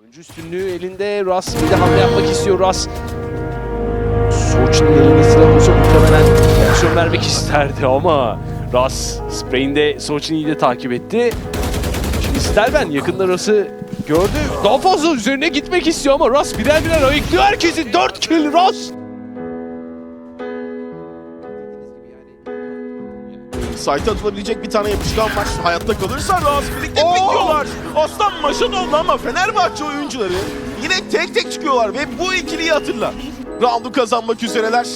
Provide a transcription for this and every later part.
Oyuncu üstünlüğü elinde. Ras bir de hamle yapmak istiyor Ras. Soç'un elinde silah olsa muhtemelen pozisyon vermek isterdi ama Ras spreyinde Soç'un iyi de takip etti. Şimdi Stelben yakında Ras'ı gördü. Daha fazla üzerine gitmek istiyor ama Ras birer birer ayıklıyor herkesi. 4 kill Ras. Site'a atılabilecek bir tane yapışkan var. Hayatta kalırsa Ras birlikte bekliyorlar. Aslan maşa doldu ama Fenerbahçe oyuncuları yine tek tek çıkıyorlar ve bu ikiliyi hatırla. Round'u kazanmak üzereler.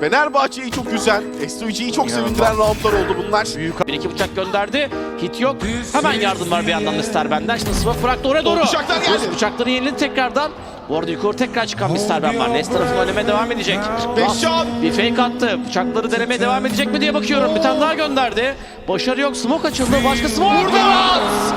Fenerbahçe'yi çok üzen, SUG'yi çok sevindiren roundlar oldu bunlar. Bir iki bıçak gönderdi. Hit yok. Hemen yardım var bir yandan da Sterben'den. Şimdi Smoke bıraktı oraya doğru. Bıçaklar geldi. Bıçakları yenildi tekrardan. Bu arada yukarı tekrar çıkan bir Sterben var. Nest tarafı oynamaya devam edecek. Shot. bir fake attı. Bıçakları denemeye devam edecek mi diye bakıyorum. Bir tane daha gönderdi. Başarı yok. Smoke açıldı. Başka Smoke. Burada Ras!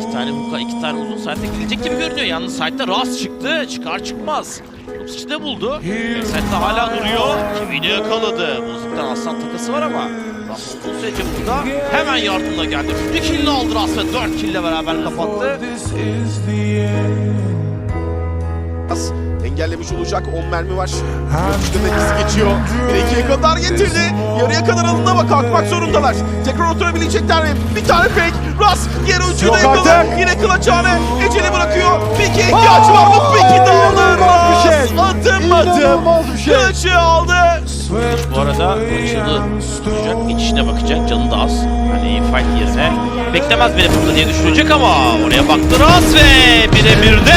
İki tane hook'a, iki tane uzun saatte gelecek gibi görünüyor. Yalnız saatte Ras çıktı. Çıkar çıkmaz. Lupsic'i de buldu. Saatte hala duruyor. Kimi de yakaladı. Bozuk'tan aslan takası var ama Ras olduğu sürece burada hemen yardımla geldi. Bir kill'ini aldı Ras ve dört kill'le beraber kapattı. Engellemiş olacak 10 mermi var. Görüşte de geçiyor. 1-2'ye kadar getirdi. Yarıya kadar alındı ama kalkmak zorundalar. Tekrar oturabilecekler mi? Bir tane fake. Ras diğer oyuncuyu da Yok yakaladı. artık. Yine kılıçhane. Eceli bırakıyor. Peki ihtiyaç var mı? Peki de alır İnanılmaz bir Ras. şey. Adım adım. Şey. Kılıçı aldı. Bu arada maçını tutacak, geçişine bakacak. Canı da az. Hani fight yerine beklemez beni burada diye düşünecek ama oraya baktı Ras ve birebir de